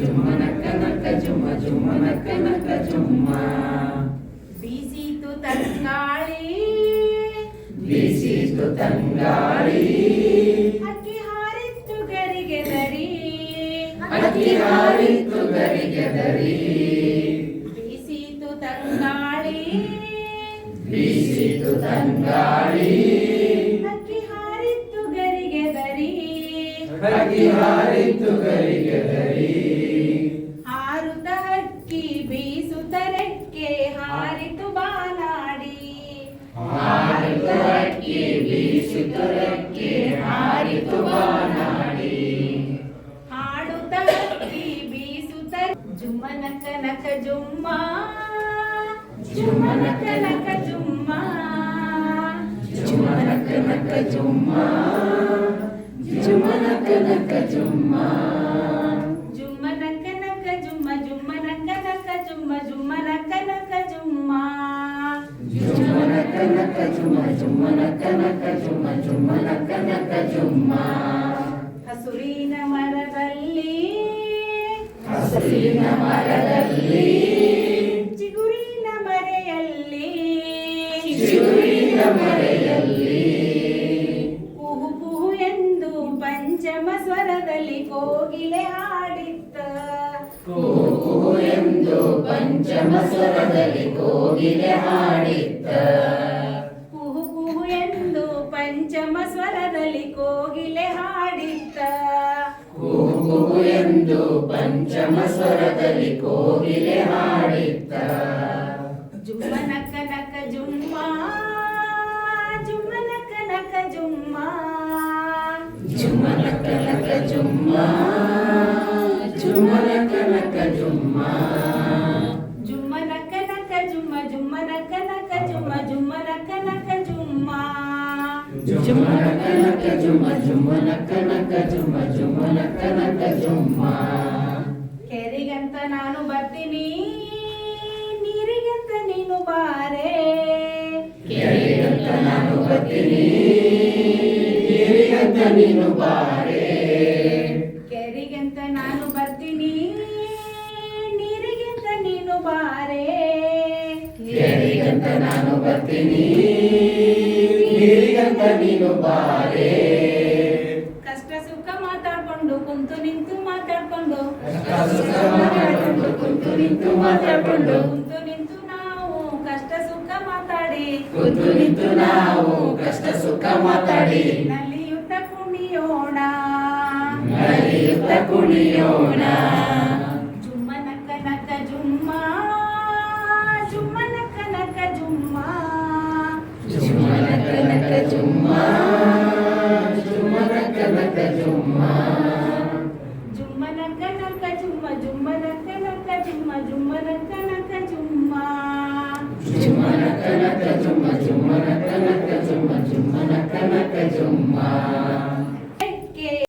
ಜುಮ್ಮ ನಕ್ಕ ನಕ್ಕ ಜುಮ್ಮ ಜುಮ್ಮ ನಕ್ಕ ನಕ್ಕ ಜುಮ್ಮ. ಬೀಸಿತು ತಂಗಾಳಿ. ಬೀಸಿತು ತಂಗಾಳಿ. ಅಕ್ಕಿ ಹಾರಿತ್ತು ಗರಿಗೆ ದರಿ. ಅಕ್ಕಿ ಹಾರಿತ್ತು ಗರಿಗೆ ಬೀಸಿತು ತಂಗಾಳಿ. ಬೀಸಿತು ತಂಗಾಳಿ. ಹಾರಿತ್ತು ಗರಿಗೆ ಹಾರುತ ಹಕ್ಕಿ ಬೀಸುತ್ತ ರೆಕ್ಕೆ ಹಾರಿತು ಬಾನಾಡಿ ಹಾರಿತು ಹಕ್ಕಿ ಬೀಸಿತು ರೆಕ್ಕೆ ಹಾರಿತು ಬಾನಾಡಿ ಹಾಡುತ್ತ ಹಕ್ಕಿ ಬೀಸುತ ಜುಮ್ಮ ನಕ ಜುಮ್ಮ. ಜುಮ್ಮ ನಕ ಜುಮ್ಮ. ಜುಮ್ಮ ನಕ ನಕ ಜುಮ್ಮ. ಜುಮ್ಮ ನಕ್ಕ ನಕ ಜುಮ್ಮ ಜುಮ್ಮನಕ ನಕ ಜುಮ್ಮ ಜುಮ್ಮನಕ ನಕ ಜುಮ್ಮ ಜುಮ್ಮನಕ ನಕ ಜುಮ್ಮ ಜುಮ್ಮ ನಕ್ಕ ನಕ್ಕ ಜುಮ್ಮ ಜುಮ್ಮ ನಕ್ಕ ನಕ್ಕ ಜುಮ್ಮ ಜುಮ್ಮ ನಕ್ಕ ನಕ್ಕ ಜುಮ್ಮ ಹಸುರಿನ ಮರದಲ್ಲಿ ಹಸಿರಿನ ಮರದಲ್ಲಿ ಚಿಗುರಿನ ಮರೆಯಲ್ಲಿ ಚಿಗುರಿನ ಮರೆಯಲ್ಲಿ ಎಂದು ಪಂಚಮ ಸ್ವರದಲ್ಲಿ ಕೋಗಿಲೆ ಹಾಡಿತ್ತ. ಕೋ ಕುಹು ಎಂದು ಪಂಚಮ ಸ್ವರದಲ್ಲಿ ಕೋಗಿಲೆ ಹಾಡಿತ್ತ. ಕುಹು ಕುಹು ಎಂದು ಪಂಚಮ ಸ್ವರದಲ್ಲಿ ಕೋಗಿಲೆ ಹಾಡಿತ್ತ. ಕೂಗು ಎಂದು ಪಂಚಮ ಸ್ವರದಲ್ಲಿ ಕೋಗಿಲೆ ಹಾಡಿತ್ತ. ಜುಮ್ಮನಕ ಜುಮ್ಮ ನಕ್ಕ ನಕ ಜುಮ್ಮ ಜುಮ್ಮ ನಕ್ಕ ನಕ ಜುಮ್ಮ ಜುಮ್ಮ ನಕ್ಕ ನಕ್ಕ ಜುಮ್ಮ. ಜುಮ್ಮ ನಕ್ಕ ನಕ್ಕ ಜುಮ್ಮ ಜುಮ್ಮ ನಕ್ಕ ನಕ್ಕ ಜುಮ್ಮ. ಕೆರಿಗಂತ ನಾನು ಬರ್ತೀನಿ ನೀರಿಗಂತ ನೀನು ಬಾರೆ. ಕೆರಿಗಂತ ನಾನು ಬರ್ತೀನಿ ನೀರಿಗಂತ ನೀನು ಬಾರೆ. ನಾನು ಬರ್ತೀನಿ. ನೀರಿಗಂತ ನೀನು ಬಾರೆ. ಕಷ್ಟ ಸುಖ ಮಾತಾಡ್ಕೊಂಡು ಕುಂತು ನಿಂತು ಮಾತಾಡ್ಕೊಂಡು. ಕಷ್ಟ ಸುಖ ಮಾತಾಡ್ಕೊಂಡು ಕುಂತು ನಿಂತು ಮಾತಾಡ್ಕೊಂಡು. ಕುಂತು ನಿಂತು ನಾವು ಕಷ್ಟ ಸುಖ ಮಾತಾಡಿ. ಕುಂತು ನಿಂತು ನಾವು ಕಷ್ಟ ಸುಖ ಮಾತಾಡಿ. ನಲಿಯುತ್ತ ಕುಣಿಯೋಣ. ನಲಿಯುತ್ತ ಕುಣಿಯೋಣ. జుమ్మనక్క నక్క జుమ్మ జుమ్మనక్క నక్క జుమ్మ జుమ్మనక్క నక్క